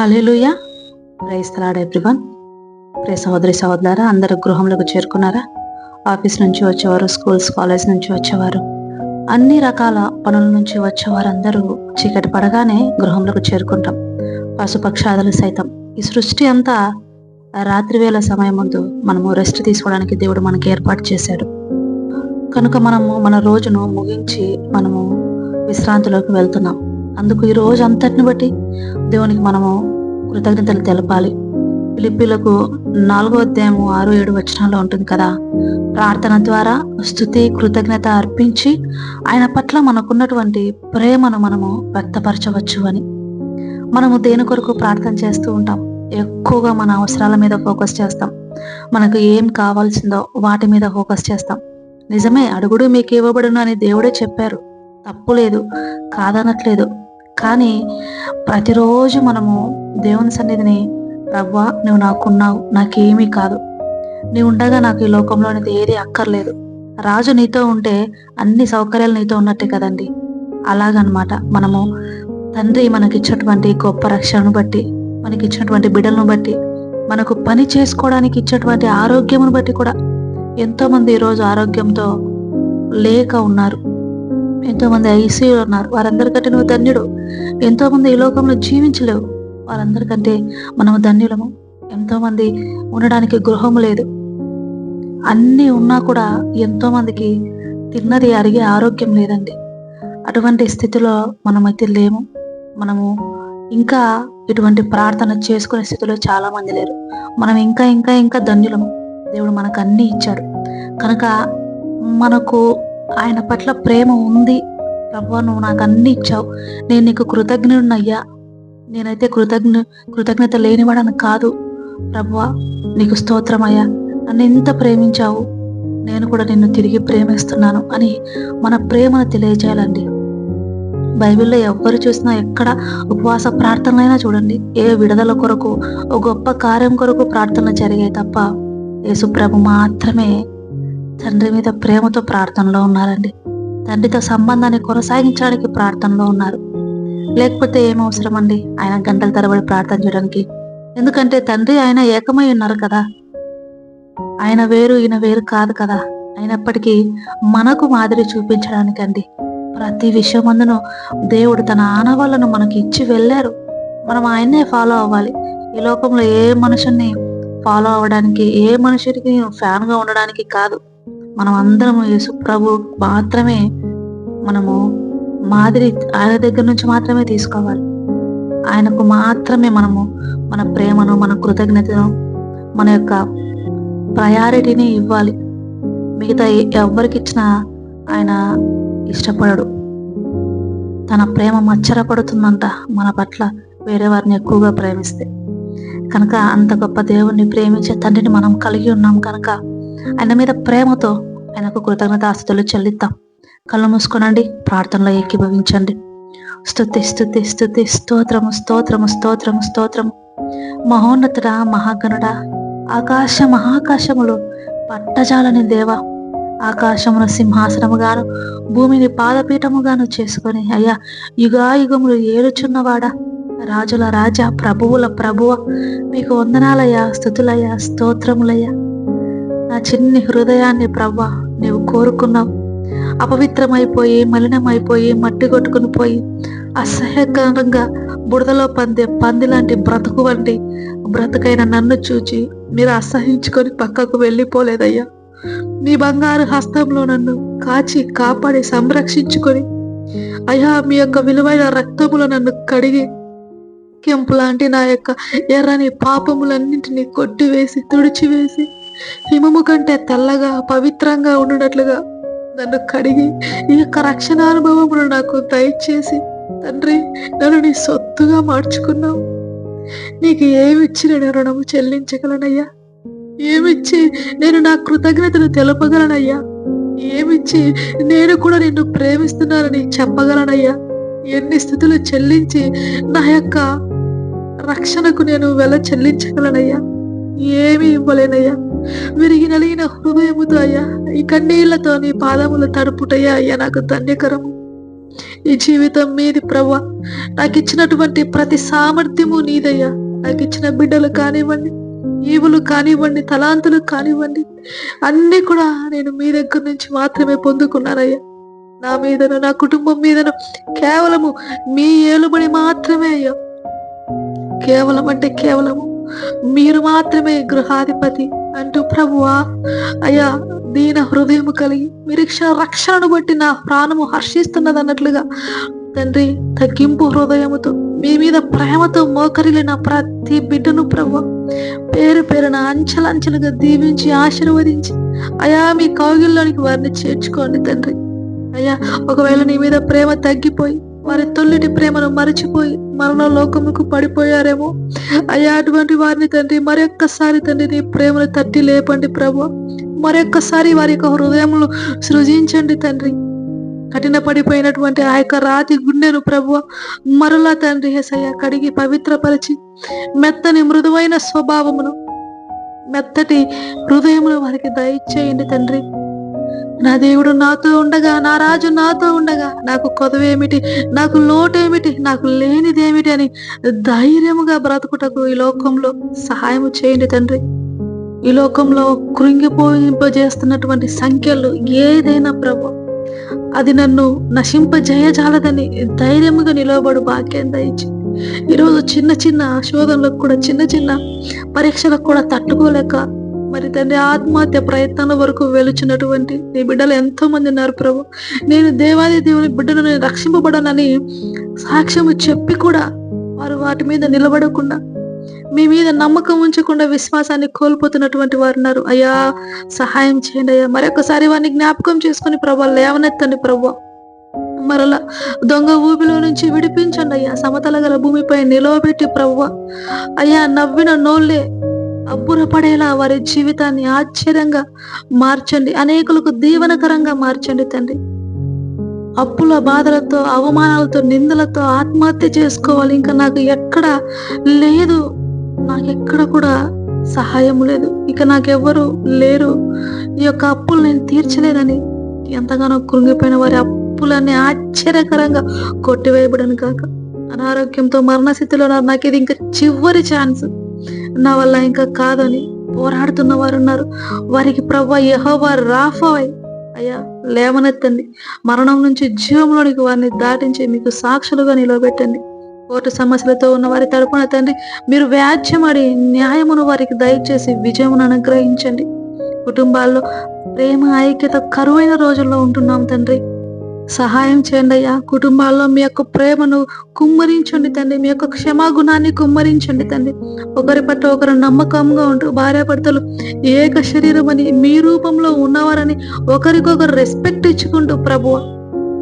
Hallelujah ప్రైస్తలాడు everyone. ప్రే సహోదరి సహోదరా అందరు గృహంలోకి చేరుకున్నారా? Office నుంచి వచ్చేవారు స్కూల్స్ కాలేజ్ నుంచి వచ్చేవారు. అన్ని రకాల పనుల నుంచి వచ్చేవారందరూ చీకటి పడగానే గృహంలోకి చేరుకుంటాం. పశుపక్షాదులు సైతం. ఈ సృష్టి అంతా రాత్రివేళ సమయం ముందు మనము రెస్ట్ తీసుకోవడానికి దేవుడు మనకి ఏర్పాటు చేశాడు. కనుక మనము మన రోజును ముగించి మనము విశ్రాంతిలోకి వెళ్తున్నాం. అందుకు ఈ రోజు అంతటిని బట్టి దేవునికి మనము కృతజ్ఞతలు తెలపాలి. పిలిపిలకు నాలుగో అధ్యాయము ఆరు ఏడు వచనాల్లో ఉంటుంది కదా? ప్రార్థన ద్వారా స్థుతి కృతజ్ఞత అర్పించి ఆయన పట్ల మనకున్నటువంటి ప్రేమను మనము వ్యక్తపరచవచ్చు అని. మనము దేని కొరకు ప్రార్థన చేస్తూ ఉంటాం? ఎక్కువగా మన అవసరాల మీద ఫోకస్ చేస్తాం. మనకు ఏం కావాల్సిందో వాటి మీద ఫోకస్ చేస్తాం. నిజమే అడుగుడు మీకు ఇవ్వబడును అని దేవుడే చెప్పారు. తప్పు లేదు కాదనట్లేదు. కానీ ప్రతిరోజు మనము దేవుని సన్నిధిని రవ్వా నువ్వు నాకున్నావు నాకేమీ కాదు. నీ ఉండగా నాకు ఈ లోకంలోనిది ఏది అక్కర్లేదు. రాజు నీతో ఉంటే అన్ని సౌకర్యాలు నీతో ఉన్నట్టే కదండి. అలాగనమాట. మనము తండ్రి మనకిచ్చినటువంటి గొప్ప రక్షణను బట్టి మనకిచ్చినటువంటి బిడ్డలను బట్టి మనకు పని చేసుకోవడానికి ఇచ్చేటువంటి ఆరోగ్యమును బట్టి కూడా ఎంతోమంది ఈరోజు ఆరోగ్యంతో లేక ఉన్నారు. ఎంతో మంది ఐసీయూలో ఉన్నారు. వారందరికంటే నువ్వు ధన్యుడు. ఎంతో మంది ఈ లోకంలో జీవించలేవు. వారందరికంటే మనము ధన్యులము. ఎంతో మంది ఉండడానికి గృహము లేదు. అన్నీ ఉన్నా కూడా ఎంతో మందికి తిన్నది అరిగే ఆరోగ్యం లేదండి. అటువంటి స్థితిలో మనమైతే లేము. మనము ఇంకా ఇటువంటి ప్రార్థన చేసుకునే స్థితిలో చాలా మంది లేరు. మనం ఇంకా ఇంకా ఇంకా ధన్యులము. దేవుడు మనకు అన్నీ ఇచ్చాడు. కనుక మనకు ఆయన పట్ల ప్రేమ ఉంది. ప్రభు నువ్వు నాకు అన్ని ఇచ్చావు. నేను నీకు కృతజ్ఞుడినయ్యా నేనైతే కృతజ్ఞ కృతజ్ఞత లేనివాడని కాదు. ప్రభువా నీకు స్తోత్రమయ్యా. నన్ను ఎంత ప్రేమించావు. నేను కూడా నిన్ను తిరిగి ప్రేమిస్తున్నాను అని మన ప్రేమను తెలియజేయాలండి. బైబిల్లో ఎవరు చూసినా ఎక్కడ ఉపవాస ప్రార్థనలైనా చూడండి. ఏ విడుదల కొరకు ఒక గొప్ప కార్యం కొరకు ప్రార్థనలు జరిగాయి తప్ప యేసుప్రభు మాత్రమే తండ్రి మీద ప్రేమతో ప్రార్థనలో ఉన్నారండి. తండ్రితో సంబంధాన్ని కొనసాగించడానికి ప్రార్థనలో ఉన్నారు. లేకపోతే ఏం అవసరం అండి ఆయన గంటల తరబడి ప్రార్థన చేయడానికి. ఎందుకంటే తండ్రి ఆయన ఏకమై ఉన్నారు కదా. ఆయన వేరు ఈయన వేరు కాదు కదా. అయినప్పటికీ మనకు మాదిరి చూపించడానికండి. ప్రతి విషయమందును దేవుడు తన ఆనవాళ్ళను మనకి ఇచ్చి వెళ్ళారు. మనం ఆయన్నే ఫాలో అవ్వాలి. ఈ లోకంలో ఏ మనుషుల్ని ఫాలో అవ్వడానికి ఏ మనుషుడికి ఫ్యాన్గా ఉండడానికి కాదు. మనం అందరము యేసు ప్రభు మాత్రమే మనము మాదిరి ఆయన దగ్గర నుంచి మాత్రమే తీసుకోవాలి. ఆయనకు మాత్రమే మనము మన ప్రేమను మన కృతజ్ఞతను మన యొక్క ప్రయారిటీని ఇవ్వాలి. మిగతా ఎవరికి ఇచ్చినా ఆయన ఇష్టపడడు. తన ప్రేమ మచ్చరపడుతుందంట మన పట్ల వేరే వారిని ఎక్కువగా ప్రేమిస్తే. కనుక అంత గొప్ప దేవుణ్ణి ప్రేమించే తండ్రిని మనం కలిగి ఉన్నాం కనుక ఆయన మీద ప్రేమతో ఆయనకు కృతజ్ఞత ఆస్తులు చెల్లిద్దాం. కళ్ళు మూసుకోనండి ప్రార్థనలో ఏకీభవించండి. స్తుతి స్థుతి స్థుతి స్తోత్రము స్తోత్రము స్తోత్రము స్తోత్రము. మహోన్నతుడా మహాగణుడా ఆకాశ మహాకాశములు పట్టజాలని దేవ. ఆకాశమును సింహాసనముగాను భూమిని పాదపీఠముగాను చేసుకొని అయ్యా యుగాయుగములు ఏలుచున్నవాడా. రాజుల రాజా ప్రభువుల ప్రభువ మీకు వందనాలయ్యా స్థుతులయ్యా స్తోత్రములయ్యా. నా చిన్ని హృదయాన్ని ప్రవ్వ నీవు కోరుకున్నావు. అపవిత్రమైపోయి మలినమైపోయి మట్టి కొట్టుకుని పోయి అసహ్యకరంగా బుడదలో పందే పంది లాంటి బ్రతుకు వంటి బ్రతుకైన నన్ను చూచి మీరు అసహించుకొని పక్కకు వెళ్ళిపోలేదయ్యా. మీ బంగారు హస్తంలో నన్ను కాచి కాపాడి సంరక్షించుకొని అయ్యా మీ యొక్క విలువైన రక్తములో నన్ను కడిగి కెంపు లాంటి నా యొక్క ఎర్రని పాపములన్నింటినీ కొట్టివేసి తుడిచివేసి హిమము కంటే తెల్లగా పవిత్రంగా ఉండనట్లుగా నన్ను కడిగి ఈ యొక్క రక్షణ అనుభవమును నాకు దయచేసి తండ్రి నన్ను నీ సొత్తుగా మార్చుకున్నావు. నీకు ఏమిచ్చి నేను రుణము చెల్లించగలనయ్యా? ఏమిచ్చి నేను నా కృతజ్ఞతను తెలుపగలనయ్యా? ఏమిచ్చి నేను కూడా నిన్ను ప్రేమిస్తున్నానని చెప్పగలనయ్యా? ఎన్ని స్థితులు చెల్లించి నా యొక్క రక్షణకు నేను వెల చెల్లించగలనయ్యా? ఏమి ఇవ్వలేనయ్యా? విరిగి నలిగిన హృదయముతో అయ్యా ఈ కన్నీళ్ళతో నీ పాదములు తడుపుటయ్యా అయ్యా నాకు ధన్యకరము ఈ జీవితం మీది ప్రభా నాకు ఇచ్చినటువంటి ప్రతి సామర్థ్యము నీదయ్యా. నాకు ఇచ్చిన బిడ్డలు కానివ్వండి ఈవులు కానివ్వండి తలాంతులు కానివ్వండి అన్నీ కూడా నేను మీ దగ్గర నుంచి మాత్రమే పొందుకున్నానయ్యా. నా మీదను నా కుటుంబం మీదను కేవలము మీ ఏలుబడి మాత్రమే అయ్యా. కేవలం అంటే కేవలము మీరు మాత్రమే గృహాధిపతి అంటూ ప్రభువా అయ్యా దీన హృదయము కలిగి నిరీక్ష రక్షణను బట్టి నా ప్రాణము హర్షిస్తున్నది అన్నట్లుగా తండ్రి తగ్గింపు హృదయముతో మీ మీద ప్రేమతో మోకరిలిన ప్రతి బిడ్డను ప్రభు పేరు పేరున అంచెలంచెలుగా దీవించి ఆశీర్వదించి అయా మీ కౌగిల్లోనికి వారిని చేర్చుకోండి తండ్రి. అయ్యా ఒకవేళ నీ మీద ప్రేమ తగ్గిపోయి వారి తొల్లిటి ప్రేమను మరచిపోయి మరణ లోకముకు పడిపోయారేమో? అయ్యా అటువంటి వారిని తండ్రి మరొక్కసారి తండ్రి నీ ప్రేమను తట్టి లేపండి ప్రభు. మరొక్కసారి వారి యొక్క హృదయములు సృజించండి తండ్రి. కఠిన పడిపోయినటువంటి ఆ యొక్క రాతి గుండెను ప్రభు మరలా తండ్రి హెసయ్య కడిగి పవిత్రపరిచి మెత్తని మృదువైన స్వభావమును మెత్తటి హృదయమును వారికి దయచేయండి తండ్రి. నా దేవుడు నాతో ఉండగా నా రాజు నాతో ఉండగా నాకు కొదవేమిటి నాకు లోటేమిటి నాకు లేనిదేమిటి అని ధైర్యముగా బ్రతుకుటకు ఈ లోకంలో సహాయం చేయండి తండ్రి. ఈ లోకంలో కృంగిపోయింపజేస్తున్నటువంటి సంఖ్యలు ఏదైనా ప్రభు అది నన్ను నశింపజేయజాలదని ధైర్యముగా నిలవబడు భాగ్యం దయచి. ఈరోజు చిన్న చిన్న శోధనలకు కూడా చిన్న చిన్న పరీక్షలకు కూడా తట్టుకోలేక మరి తండ్రి ఆత్మహత్య ప్రయత్నాల వరకు వెలుచున్నటువంటి నీ బిడ్డలు ఎంతో మంది ఉన్నారు ప్రభు. నేను దేవాది దేవుని బిడ్డను నేను రక్షింపబడనని సాక్ష్యము చెప్పి కూడా వారు వాటి మీద నిలబడకుండా మీ మీద నమ్మకం ఉంచకుండా విశ్వాసాన్ని కోల్పోతున్నటువంటి వారు ఉన్నారు. అయ్యా సహాయం చేయండి అయ్యా. మరొకసారి వారిని జ్ఞాపకం చేసుకుని ప్రభా లేవనెత్తండి ప్రభు. మరలా దొంగ ఊబిలో నుంచి విడిపించండి అయ్యా. సమతల గల భూమిపై నిలవబెట్టి ప్రవ్వ అయ్యా నవ్విన నోళ్ళే అబ్బురపడేలా వారి జీవితాన్ని ఆశ్చర్యంగా మార్చండి. అనేకులకు దీవనకరంగా మార్చండి తండ్రి. అప్పుల బాధలతో అవమానాలతో నిందలతో ఆత్మహత్య చేసుకోవాలి. ఇంకా నాకు ఎక్కడ లేదు. నాకు ఎక్కడ కూడా సహాయం లేదు. ఇక నాకెవ్వరు లేరు. ఈ యొక్క అప్పులు నేను తీర్చలేదని ఎంతగానో కృంగిపోయిన వారి అప్పులన్నీ ఆశ్చర్యకరంగా కొట్టివేయబడను కాక అనారోగ్యంతో మరణస్థితిలో ఉన్నారు. నాకు ఇది ఇంకా చివరి ఛాన్స్. నా వల్ల ఇంకా కాదని పోరాడుతున్న వారు ఉన్నారు వారికి ప్రభు యహోవా రాఫాయ్. అయ్యా లేవనెత్తండి. మరణం నుంచి జీవంలోనికి వారిని దాటించి మీకు సాక్షులుగా నిలబెట్టండి కోర్టు సమస్యలతో ఉన్న వారి తరపున తండ్రి మీరు వ్యాజ్యమడి న్యాయమును వారికి దయచేసి విజయమును అనుగ్రహించండి. కుటుంబాల్లో ప్రేమ ఐక్యత కరువైన రోజుల్లో ఉంటున్నాం తండ్రి. సహాయం చేయండి అయ్యా. కుటుంబాల్లో మీ యొక్క ప్రేమను కుమ్మరించండి తండ్రి. మీ యొక్క క్షమాగుణాన్ని కుమ్మరించండి తండ్రి. ఒకరి పట్ల ఒకరు నమ్మకంగా ఉంటూ భార్యాభర్తలు ఏక శరీరం అని మీ రూపంలో ఉన్నవారని ఒకరికొకరు రెస్పెక్ట్ ఇచ్చుకుంటూ ప్రభువ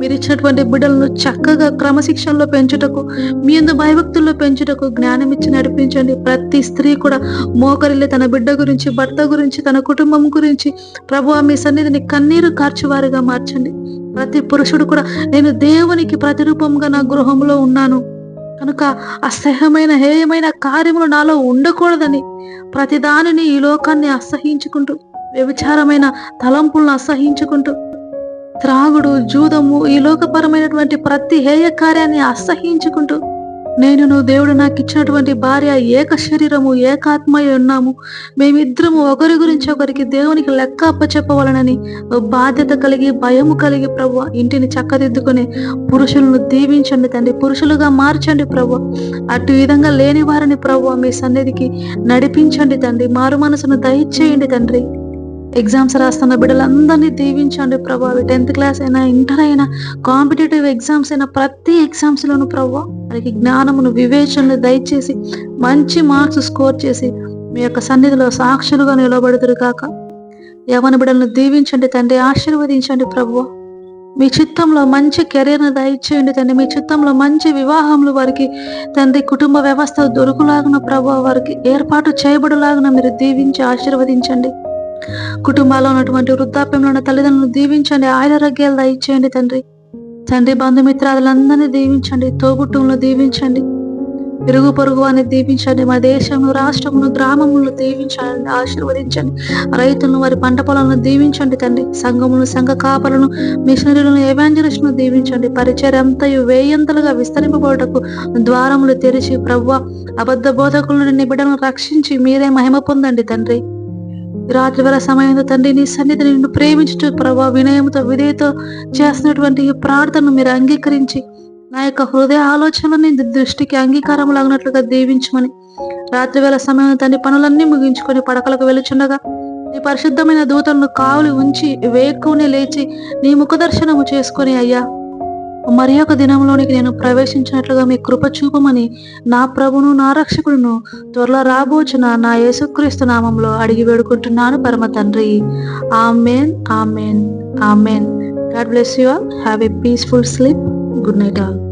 మీరు ఇచ్చినటువంటి బిడ్డలను చక్కగా క్రమశిక్షణలో పెంచుటకు మీ అందు భయభక్తుల్లో పెంచుటకు జ్ఞానం ఇచ్చి నడిపించండి. ప్రతి స్త్రీ కూడా మోకరిల్లి తన బిడ్డ గురించి భర్త గురించి తన కుటుంబం గురించి ప్రభు మీ సన్నిధిని కన్నీరు కార్చువారిగా మార్చండి. ప్రతి పురుషుడు కూడా నేను దేవునికి ప్రతిరూపంగా నా గృహంలో ఉన్నాను. కనుక అసహ్యమైన హేయమైన కార్యములు నాలో ఉండకూడదని ప్రతి దానిని ఈ లోకాన్ని అసహించుకుంటూ వ్యభిచారమైన తలంపులను అసహించుకుంటూ త్రాగుడు జూదము ఈ లోకపరమైనటువంటి ప్రతి హేయ కార్యాన్ని అసహించుకుంటూ నేను నువ్వు దేవుడు నాకు ఇచ్చినటువంటి భార్య ఏక శరీరము ఏకాత్మయ ఉన్నాము. మేమిద్దరము ఒకరి గురించి ఒకరికి దేవునికి లెక్క అప్పచెప్పవలనని బాధ్యత కలిగి భయము కలిగి ప్రభు ఇంటిని చక్కదిద్దుకునే పురుషులను దీవించండి తండ్రి పురుషులుగా మార్చండి ప్రభు అటు విధంగా లేని వారిని ప్రభు మీ సన్నిధికి నడిపించండి తండ్రి మారు మనసును దయచేయండి తండ్రి. ఎగ్జామ్స్ రాస్తున్న బిడ్డలందరినీ దీవించండి ప్రభు అవి టెన్త్ క్లాస్ అయినా ఇంటర్ అయినా కాంపిటేటివ్ ఎగ్జామ్స్ అయినా ప్రతి ఎగ్జామ్స్లోనూ ప్రభు వారికి జ్ఞానమును వివేచనను దయచేసి మంచి మార్క్స్ స్కోర్ చేసి మీ యొక్క సన్నిధిలో సాక్షులుగా నిలబడుతురు కాక యవన బిడలను దీవించండి తండ్రి ఆశీర్వదించండి ప్రభు మీ చిత్తంలో మంచి కెరీర్ను దయచేయండి తండ్రి మీ చిత్తంలో మంచి వివాహములు వారికి తండ్రి కుటుంబ వ్యవస్థ దొరుకులాగున ప్రభు వారికి ఏర్పాటు చేయబడులాగున మీరు దీవించి ఆశీర్వదించండి. కుటుంబాల్లో ఉన్నటువంటి వృద్ధాప్యంలో ఉన్న తల్లిదండ్రులను దీవించండి ఆయురారోగ్యాలు దయచేయండి తండ్రి. తండ్రి బంధుమిత్రాదులందరినీ దీవించండి తోబుట్టులను దీవించండి. ఇరుగు పొరుగు అని దీవించండి మా దేశంలో రాష్ట్రమును గ్రామములను దీవించండి ఆశీర్వదించండి. రైతులను వారి పంట పొలాలను దీవించండి తండ్రి. సంఘములను సంఘ కాపలను మిషనరీలను ఎవాంజలిస్టును దీవించండి. పరిచయం అంతయు వేయంతలుగా విస్తరింపబడటకు ద్వారములు తెరిచి ప్రవ్వ అబద్ధ బోధకులను నిబిడను రక్షించి మీరే మహిమ పొందండి తండ్రి. ఈ రాత్రి వేళ సమయంలో తండ్రి నీ సన్నిధిని నిన్ను ప్రేమించుట ప్రభా వినయంతో విధేయతో చేస్తున్నటువంటి ఈ ప్రార్థనను మీరు అంగీకరించి నా యొక్క హృదయ ఆలోచనలని దృష్టికి అంగీకారం లాగినట్లుగా దీవించమని. రాత్రి వేళ సమయంలో తండ్రి పనులన్నీ ముగించుకొని పడకలకు వెలుచుండగా నీ పరిశుద్ధమైన దూతలను కావులు ఉంచి వేకుని లేచి నీ ముఖదర్శనము చేసుకొని అయ్యా మరి ఒక దినంలోనికి నేను ప్రవేశించినట్లుగా మీ కృప చూపమని నా ప్రభును నా రక్షకుడును త్వరలో రాబోచున నా యేసుక్రీస్తు నామంలో అడిగి వేడుకుంటున్నాను పరమ తండ్రి. Amen amen amen. God bless you all. Have a peaceful sleep. Good night all.